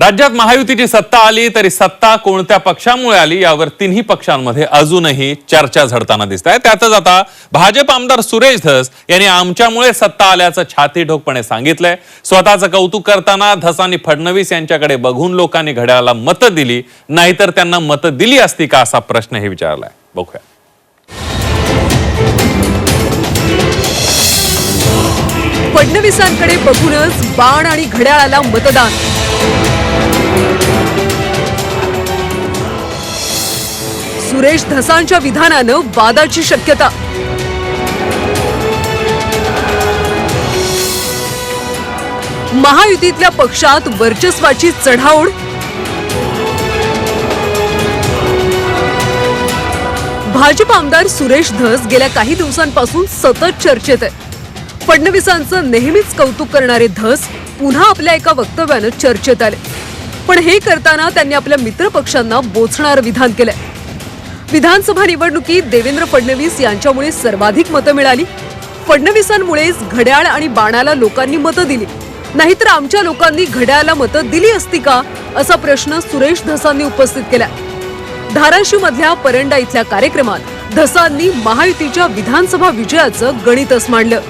राज्यात महायुतीची सत्ता आली तरी सत्ता कोणत्या पक्षामुळे आली यावर तिन्ही पक्षांमध्ये अजूनही चर्चा झडताना दिसत आहे त्यातच आता भाजप आमदार सुरेश धस यांनी आमच्यामुळे सत्ता आल्याचं छाती ठोकपणे सांगितलंय. स्वतःचं कौतुक करताना धसांनी फडणवीस यांच्याकडे बघून लोकांनी घड्याळाला मतं दिली नाहीतर त्यांना मतं दिली असती का असा प्रश्नही विचारलाय. बघूया. फडणवीसांकडे बघूनच बाण आणि घड्याळाला मतदान. सुरेश धसांच्या विधानानं वादाची शक्यता. महायुतीतल्या पक्षात वर्चस्वाची चढाओढ. भाजप आमदार सुरेश धस गेल्या काही दिवसांपासून सतत चर्चेत आहे फडणवीसांचं नेहमीच कौतुक करणारे धस पुन्हा आपल्या एका वक्तव्यानं चर्चेत आले. पण हे करताना त्यांनी आपल्या मित्रपक्षांना बोचणारं विधान केलंय. विधानसभा निवडणुकीत देवेंद्र फडणवीस यांच्यामुळे सर्वाधिक मतं मिळाली. फडणवीसांमुळेच घड्याळ आणि बाणाला लोकांनी मतं दिली. नाहीतर आमच्या लोकांनी घड्याळाला मतं दिली असती का? असा प्रश्न सुरेश धसांनी उपस्थित केला धाराशिव मधल्या परंडा इथल्या कार्यक्रमात धसांनी महायुतीच्या विधानसभा विजयाचं गणितच मांडलं.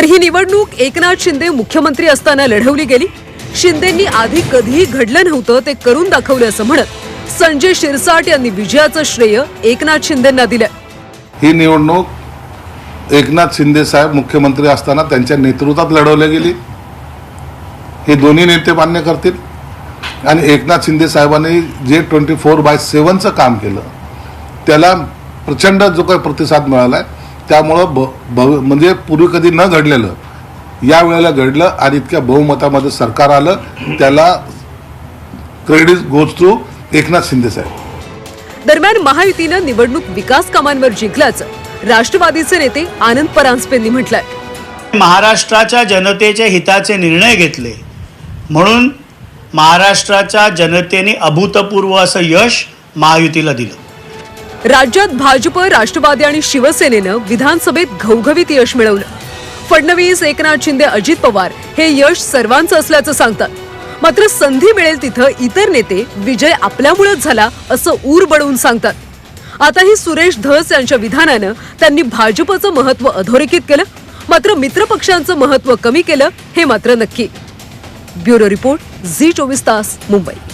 तर ही निवडणूक एकनाथ शिंदे मुख्यमंत्री असताना लढवली गेली. शिंदेंनी आधी कधीही घडलं नव्हतं ते करून दाखवलं असं म्हणत संजय शिरसाट यांनी विजयाचं श्रेय एकनाथ शिंदेंना दिलं ही निवडणूक एकनाथ शिंदे साहेब मुख्यमंत्री असताना त्यांच्या नेतृत्वात लढवली गेली. हे दोन्ही नेते मान्य करतील. आणि एकनाथ शिंदे साहेबांनी जे ट्वेंटी फोर बाय सेवनचं काम केलं त्याला प्रचंड जो काही प्रतिसाद मिळाला आहे त्यामुळं ब भव म्हणजे पूर्वी कधी न घडलेलं या वेळेला घडलं आणि इतक्या बहुमतामध्ये सरकार आलं त्याला credit goes to Eknath Shinde साहेब. दरम्यान महायुतीनं निवडणूक विकास कामांवर जिंकल्याचं राष्ट्रवादीचे नेते आनंद परांजपेंनी म्हटलंय. महाराष्ट्राच्या जनतेच्या हिताचे निर्णय घेतले. म्हणून महाराष्ट्राच्या जनतेने अभूतपूर्व असं यश महायुतीला दिलं. राज्यात भाजप राष्ट्रवादी आणि शिवसेनेनं विधानसभेत घवघवीत यश मिळवलं. फडणवीस एकनाथ शिंदे अजित पवार हे यश सर्वांचं असल्याचं सांगतात. मात्र संधी मिळेल तिथं इतर नेते विजय आपल्यामुळेच झाला असं ऊर बडवून सांगतात. आताही सुरेश धस यांच्या विधानानं त्यांनी भाजपचं महत्त्व अधोरेखित केलं. मात्र मित्रपक्षांचं महत्त्व कमी केलं हे मात्र नक्की. ब्युरो रिपोर्ट झी चोवीस तास मुंबई.